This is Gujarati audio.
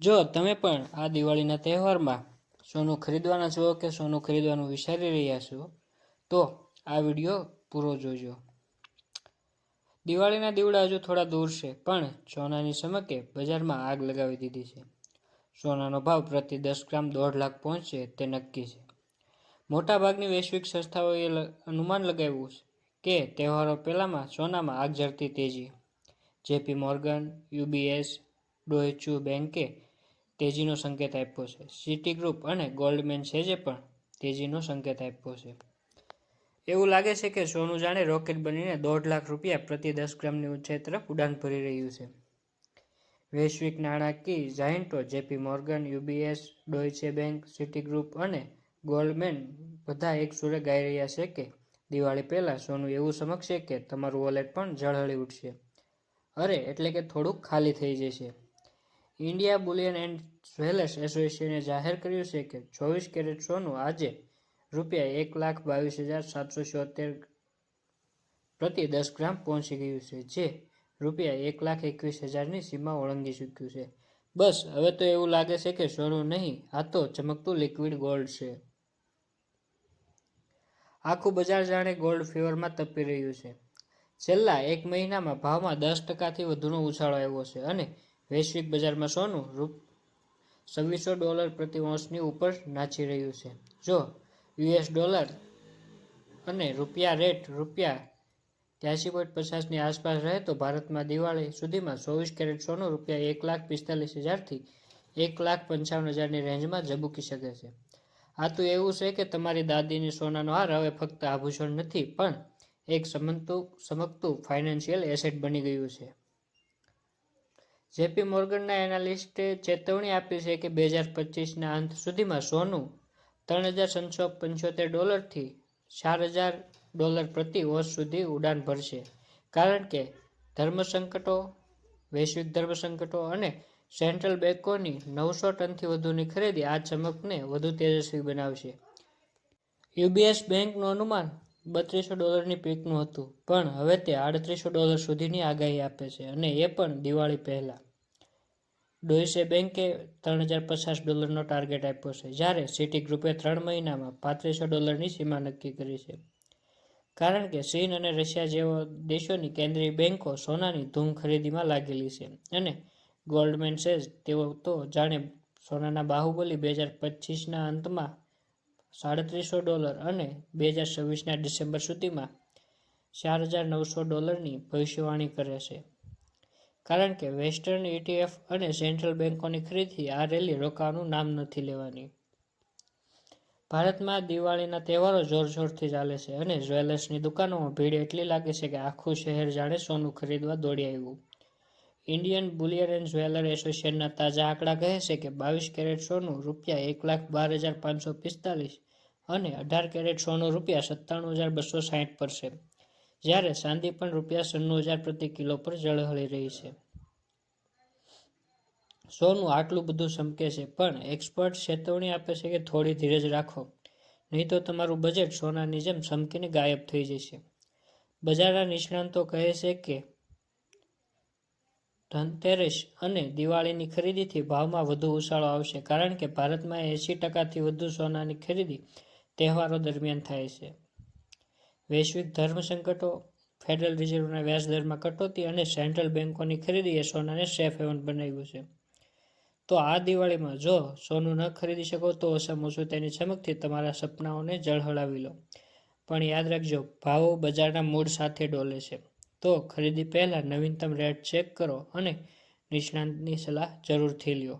જો તમે પણ આ દિવાળીના તહેવારમાં સોનું ખરીદવાના છો કે સોનું ખરીદવાનું વિચારી રહ્યા છો, તો આ વીડિયો પૂરો જોજો. દિવાળીના દીવડા હજુ થોડા દૂર છે, પણ સોનાની સમકે બજારમાં આગ લગાવી દીધી છે. સોનાનો ભાવ પ્રતિ દસ ગ્રામ દોઢ લાખ પહોંચશે તે નક્કી છે. મોટાભાગની વૈશ્વિક સંસ્થાઓએ અનુમાન લગાવ્યું છે કે તહેવારો પહેલામાં સોનામાં આગ ઝરતી તેજી. જેપી મોર્ગન યુબીએસ ડોએચ્યુ બેન્કે તેજીનો સંકેત આપ્યો છે. સિટી ગ્રુપ અને ગોલ્ડમેન સેજે પણ તેજીનો સંકેત આપ્યો છે. એવું લાગે છે કે સોનું જાણે રોકેટ બનીને દોઢ લાખ રૂપિયા પ્રતિ દસ ગ્રામની ઊંચાઈ તરફ ઉડાન ભરી રહ્યું છે. વૈશ્વિક નાણાકીય જાયન્ટો JP Morgan UBS Deutsche bank Citigroup અને ગોલ્ડમેન બધા એક સુરે ગાઈ રહ્યા છે કે દિવાળી પહેલાં સોનું એવું સમકશે કે તમારું વોલેટ પણ ઝળહળી ઉઠશે. અરે, એટલે કે થોડુંક ખાલી થઈ જશે. ઇન્ડિયા બુલિયન એન્ડ જ્વેલર્સ એસોસિએશને જાહેર કર્યું છે કે ચોવીસ કેરેટ સોનું આજે રૂપિયા એક લાખ બાવીસ હજાર સાતસો છોતેર પ્રતિ દસ ગ્રામ પહોંચી ગયું છે, જે રૂપિયા એક લાખ એકવીસ હજારની સીમા ઓળંગી ચૂક્યું છે. બસ, હવે તો એવું લાગે છે કે સોનું નહીં, આ તો ચમકતું લિક્વિડ ગોલ્ડ છે. આખું બજાર જાણે ગોલ્ડ ફીવરમાં તપી રહ્યું છે. છેલ્લા એક મહિનામાં ભાવમાં દસ ટકાથી વધુનો ઉછાળો આવ્યો છે અને વૈશ્વિક બજારમાં સોનું રૂપ છવ્વીસો ડોલર પ્રતિ ઓન્સની ઉપર નાચી રહ્યું છે. જો યુએસ ડોલર અને રૂપિયા રેટ રૂપિયા ત્યાસી પોઈન્ટ પચાસની આસપાસ રહે તો ભારતમાં દિવાળી સુધીમાં ચોવીસ કેરેટ સોનું રૂપિયા એક લાખ પિસ્તાલીસ હજારથી એક લાખ પંચાવન હજારની રેન્જમાં ઝબૂકી શકે છે. આ તો એવું છે કે તમારી દાદીની સોનાનો હાર હવે ફક્ત આભૂષણ નથી, પણ એક સમંતુ, સમકતું ફાઇનાન્શિયલ એસેટ બની ગયું છે. જેપી મોર્ગનના એનાલિસ્ટે ચેતવણી આપી છે કે બે હજાર પચીસના અંત સુધીમાં સોનું ત્રણ હજાર છસો પંચોતેર ડોલરથી ચાર હજાર ડોલર પ્રતિ ઓસ સુધી ઉડાન ભરશે. કારણ કે ધર્મ સંકટો, વૈશ્વિક ધર્મ સંકટો અને સેન્ટ્રલ બેન્કોની નવસો ટનથી વધુની ખરીદી આ ચમકને વધુ તેજસ્વી બનાવશે. યુબીએસ બેંકનું અનુમાન બત્રીસો ડોલરની પીકનું હતું. પણ હવે તે આડત્રીસો ડોલર સુધીની આગાહી આપે છે અને એ પણ દિવાળી પહેલાં. ડોઇસે બેંકે ત્રણ હજાર પચાસ ડોલરનો ટાર્ગેટ આપ્યો છે, જ્યારે સિટી ગ્રુપે ત્રણ મહિનામાં પાંત્રીસો ડોલરની સીમા નક્કી કરી છે. કારણ કે ચીન અને રશિયા જેવા દેશોની કેન્દ્રીય બેન્કો સોનાની ધૂમ ખરીદીમાં લાગેલી છે અને ગોલ્ડમેન સેઝ તેઓ તો જાણે સોનાના બાહુબલી બે હજાર પચીસના અંતમાં સાડત્રીસો ડોલર અને બે હજાર છવ્વીસના ડિસેમ્બર સુધીમાં ચાર હજાર નવસો ડોલરની ભવિષ્યવાણી કરે છે. કારણ કે વેસ્ટર્ન ઇટીએફ અને સેન્ટ્રલ બેન્કોની ખરીદી આ રેલી રોકાવાનું નામ નથી લેવાની. ભારતમાં દિવાળીના તહેવારો જોરશોરથી ચાલે છે અને જ્વેલર્સની દુકાનોમાં ભીડ એટલી લાગે છે કે આખું શહેર જાણે સોનું ખરીદવા દોડી આવ્યું. ઇન્ડિયન બુલિયન એન્ડ જ્વેલર એસોસિએશનના તાજા આંકડા કહે છે કે બાવીસ કેરેટ સોનું રૂપિયા એક લાખ બાર હજાર પાંચસો પિસ્તાલીસ અને અઢાર કેરેટ સોનું રૂપિયા સત્તાણું હજાર બસો સાહીઠ પર છે, જ્યારે ચાંદી પણ રૂપિયા સન્નું હજાર પ્રતિ કિલો પર ઝળહળી રહી છે. સોનું આટલું બધું ચમકે છે, પણ એક્સપર્ટ ચેતવણી આપે છે કે થોડી ધીરજ રાખો, નહીં તો તમારું બજેટ સોનાની જેમ ચમકીને ગાયબ થઈ જશે. બજારના નિષ્ણાંતો કહે છે કે ધનતેરસ અને દિવાળીની ખરીદીથી ભાવમાં વધુ ઉછાળો આવશે, કારણ કે ભારતમાં એંસી ટકાથી વધુ સોનાની ખરીદી તહેવારો દરમિયાન થાય છે. વૈશ્વિક ધર્મ સંકટો, ફેડરલ રિઝર્વના વ્યાજ દરમાં કટોતી અને સેન્ટ્રલ બેન્કોની ખરીદીએ સોનાને સેફ હેવન બનાવ્યું છે. તો આ દિવાળીમાં જો સોનું ન ખરીદી શકો તો ઓછામાં ઓછું તેની ચમકથી તમારા સપનાઓને ઝળહળાવી લો. પણ યાદ રાખજો, ભાવો બજારના મૂળ સાથે ડોલે છે. તો ખરીદી પહેલાં નવીનતમ રેટ ચેક કરો અને નિષ્ણાંતની સલાહ જરૂરથી લ્યો.